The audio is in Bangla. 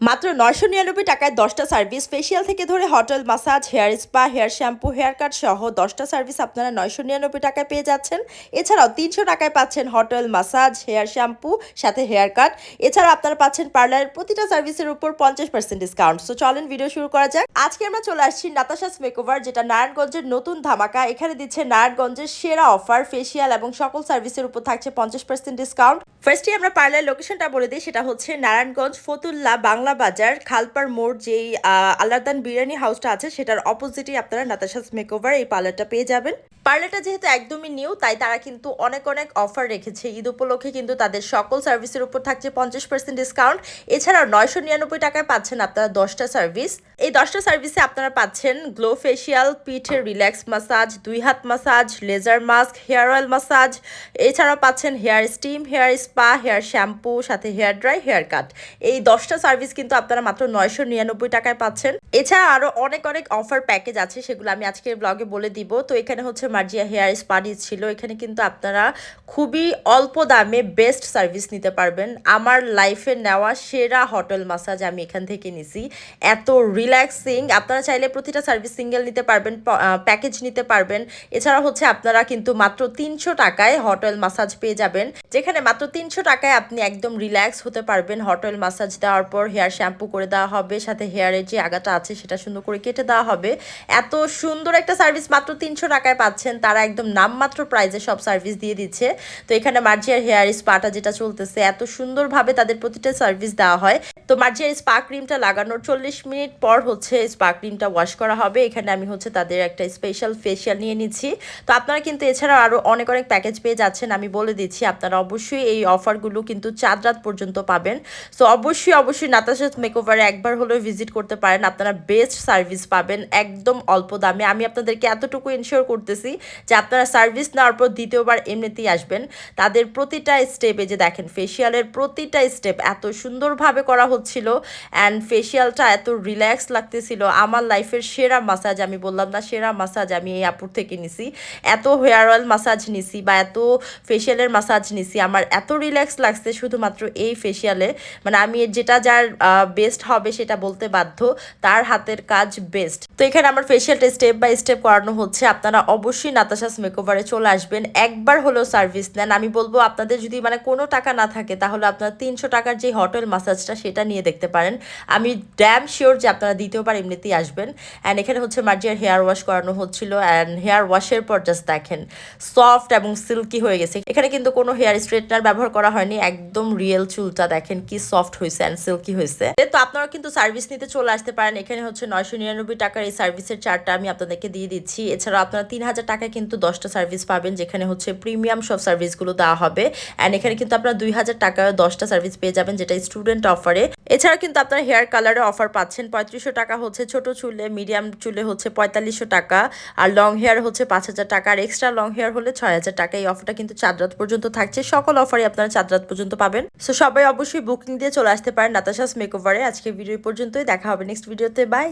মাত্র নয়শো নিরানব্বই টাকায় দশটা সার্ভিস ফেসিয়াল থেকে ধরে hot oil massage hair spa hair shampoo hair cut সহ দশটা সার্ভিস আপনারা নয়শো নিরানব্বই টাকায় পেয়ে যাচ্ছেন। এছাড়াও তিনশো টাকায় পাচ্ছেন hot oil massage hair shampoo সাথে হেয়ার কাট এছাড়াও আপনারা পাচ্ছেন পার্লারের প্রতিটা সার্ভিসের উপর পঞ্চাশ পার্সেন্ট ডিসকাউন্ট সো চলেন ভিডিও শুরু করা যাক। আজকে আমরা চলে আসছি নাতাশাস মেকওভার যেটা নারায়ণগঞ্জের নতুন ধামাকা। এখানে দিচ্ছে নারায়ণগঞ্জের সেরা অফার ফেসিয়াল এবং সকল সার্ভিসের উপর থাকছে পঞ্চাশ পার্সেন্ট ডিসকাউন্ট ফার্স্টে আমরা পার্লার লোকেশনটা বলে দিই সেটা হচ্ছে নারায়ণগঞ্জ ফতুল্লা বাংলা বাজার খালপার মোড় যেই আহ, আল্লাহদান বিরিয়ানি হাউসটা আছে সেটার অপোজিটে আপনারা নাতাশাস মেকওভার এই পার্লারটা পেয়ে যাবেন। পার্লারটা যেহেতু একদমই নিউ তাই তারা কিন্তু অনেক অনেক অফার রেখেছে। ঈদ উপলক্ষে কিন্তু তাদের সকল সার্ভিসের উপর থাকছে পঞ্চাশ পার্সেন্ট ডিসকাউন্ট এছাড়াও নয়শো নিরানব্বই টাকায় পাচ্ছেন আপনারা দশটা সার্ভিস এই দশটা সার্ভিসে আপনারা পাচ্ছেন গ্লো ফেশিয়াল পিঠের রিল্যাক্স মাসাজ দুই হাত massage laser mask hair oil massage এছাড়াও পাচ্ছেন hair steam hair spa hair shampoo সাথে হেয়ার ড্রাই হেয়ার কাট এই দশটা সার্ভিস কিন্তু আপনারা মাত্র নয়শো নিরানব্বই টাকায় পাচ্ছেন। এছাড়া আরও অনেক অনেক অফার প্যাকেজ আছে, সেগুলো আমি আজকের ব্লগে বলে দিব। তো এখানে হচ্ছে মার্জিয়া হেয়ার স্পা ছিল এখানে কিন্তু আপনারা খুবই অল্প দামে বেস্ট সার্ভিস নিতে পারবেন। আমার লাইফে নেওয়া সেরা হোটেল মাসাজ আমি এখান থেকে নিছি। এত রিল্যাক্সিং, আপনারা চাইলে প্রতিটা সার্ভিস সিঙ্গেল নিতে পারবেন প্যাকেজ নিতে পারবেন। এছাড়া হচ্ছে আপনারা কিন্তু মাত্র তিনশো টাকায় হট অয়েল মাসাজ পেয়ে যাবেন। যেখানে মাত্র তিনশো টাকায় আপনি একদম রিল্যাক্স হতে পারবেন। হট অয়েল মাসাজ দেওয়ার পর হেয়ার শ্যাম্পু করে দেওয়া হবে, সাথে হেয়ারের যে আগাটা আছে সেটা সুন্দর করে কেটে দেওয়া হবে। এত সুন্দর একটা সার্ভিস মাত্র তিনশো টাকায় পাচ্ছেন, তারা একদম নামমাত্র প্রাইজে সব সার্ভিস দিয়ে দিচ্ছে। তো এখানে মার্জিয়ার হেয়ার স্পাটা যেটা চলতেছে, এত সুন্দরভাবে তাদের প্রতিটা সার্ভিস দেওয়া হয়। তো মার্জিয়ার স্পা ক্রিমটা লাগানোর চল্লিশ মিনিট পর হচ্ছে স্পা ক্রিমটা ওয়াশ করা হবে। এখানে আমি হচ্ছে তাদের একটা স্পেশাল ফেশিয়াল নিয়ে নিচ্ছি। তো আপনারা কিন্তু এছাড়াও আরও অনেক অনেক প্যাকেজ পেয়ে যাচ্ছেন, আমি বলে দিচ্ছি। আপনারা অবশ্যই এই অফারগুলো কিন্তু চাঁদ রাত পর্যন্ত পাবেন। সো অবশ্যই অবশ্যই নাতাশাস মেকওভারে একবার হলেও ভিজিট করতে পারেন। আপনারা বেস্ট সার্ভিস পাবেন একদম অল্প দামে। আমি আপনাদেরকে এতটুকু ইনশিওর করতেছি যে আপনারা সার্ভিস নেওয়ার পর দ্বিতীয়বার এমনিতেই আসবেন। তাদের প্রতিটা স্টেপে যে দেখেন ফেসিয়ালের প্রতিটা স্টেপ এত সুন্দরভাবে করা হচ্ছিল। অ্যান্ড ফেসিয়ালটা এত রিল্যাক্স লাগতেছিল, আমার লাইফের সেরা মাসাজ আমি বললাম না, সেরা মাসাজ আমি এই আপুর থেকে নিছি। এত হেয়ার অয়েল মাসাজ নিছি বা এত ফেসিয়ালের মাসাজ নিছি, আমার এত রিল্যাক্স লাগছে শুধুমাত্র এই ফেসিয়ালে মানে আমি যেটা যার বেস্ট হবে সেটা বলতে বাধ্য, তার হাতের কাজ বেস্ট তো এখানে আমার ফেসিয়ালটা স্টেপ বাই স্টেপ করানো হচ্ছে, আপনারা অবশ্যই নাতাশাস মেকওভারে চলে আসবেন। একবার হলেও সার্ভিস নেন। আমি বলব, আপনাদের যদি মানে কোনো টাকা না থাকে, তাহলে আপনারা তিনশো টাকার যে হোটেল মাসাজটা সেটা নিয়ে দেখতে পারেন। আমি ড্যাম শিওর যে আপনারা দ্বিতীয়বার এমনিতেই আসবেন। অ্যান্ড এখানে হচ্ছে মার্জিয়ার হেয়ার ওয়াশ করানো হচ্ছিল। অ্যান্ড হেয়ার ওয়াশের পর জাস্ট দেখেন সফট এবং সিল্কি হয়ে গেছে। এখানে কিন্তু কোনো হেয়ার স্ট্রেটনার ব্যবহার করা হয়নি। একদম রিয়েল চুলটা দেখেন কি সফট হয়েছে অ্যান্ড সিল্কি হয়েছে তো আপনারা কিন্তু সার্ভিস নিতে চলে আসতে পারেন। এখানে হচ্ছে নয়শো নিরানব্বই টাকার এই সার্ভিসের চার্টটা আমি আপনাদেরকে দিয়ে দিচ্ছি। এছাড়াও আপনারা তিন হাজার টাকায় কিন্তু দশটা সার্ভিস পাবেন, যেখানে হচ্ছে প্রিমিয়াম সব সার্ভিসগুলো দেওয়া হবে। অ্যান্ড এখানে কিন্তু আপনারা দুই হাজার টাকায় দশটা সার্ভিস পেয়ে যাবেন, যেটা স্টুডেন্ট অফারে এছাড়া কিন্তু আপনারা হেয়ার কালারে অফার পাচ্ছেন, পঁয়ত্রিশশো টাকা হচ্ছে ছোট চুলে, মিডিয়াম চুলে হচ্ছে পঁয়তাল্লিশশো টাকা, আর লং হেয়ার হচ্ছে পাঁচ হাজার টাকা, আর এক্সট্রা লং হেয়ার হলে ছয় হাজার টাকা। এই অফারটা কিন্তু চাঁদরাত পর্যন্ত থাকছে। সকল অফারই আপনারা চাদরাত পর্যন্ত পাবেন। সো সবাই অবশ্যই বুকিং দিয়ে চলে আসতে পারেন নাতাশাস মেকওভারে আজকে ভিডিও পর্যন্তই। দেখা হবে নেক্সট ভিডিওতে বাই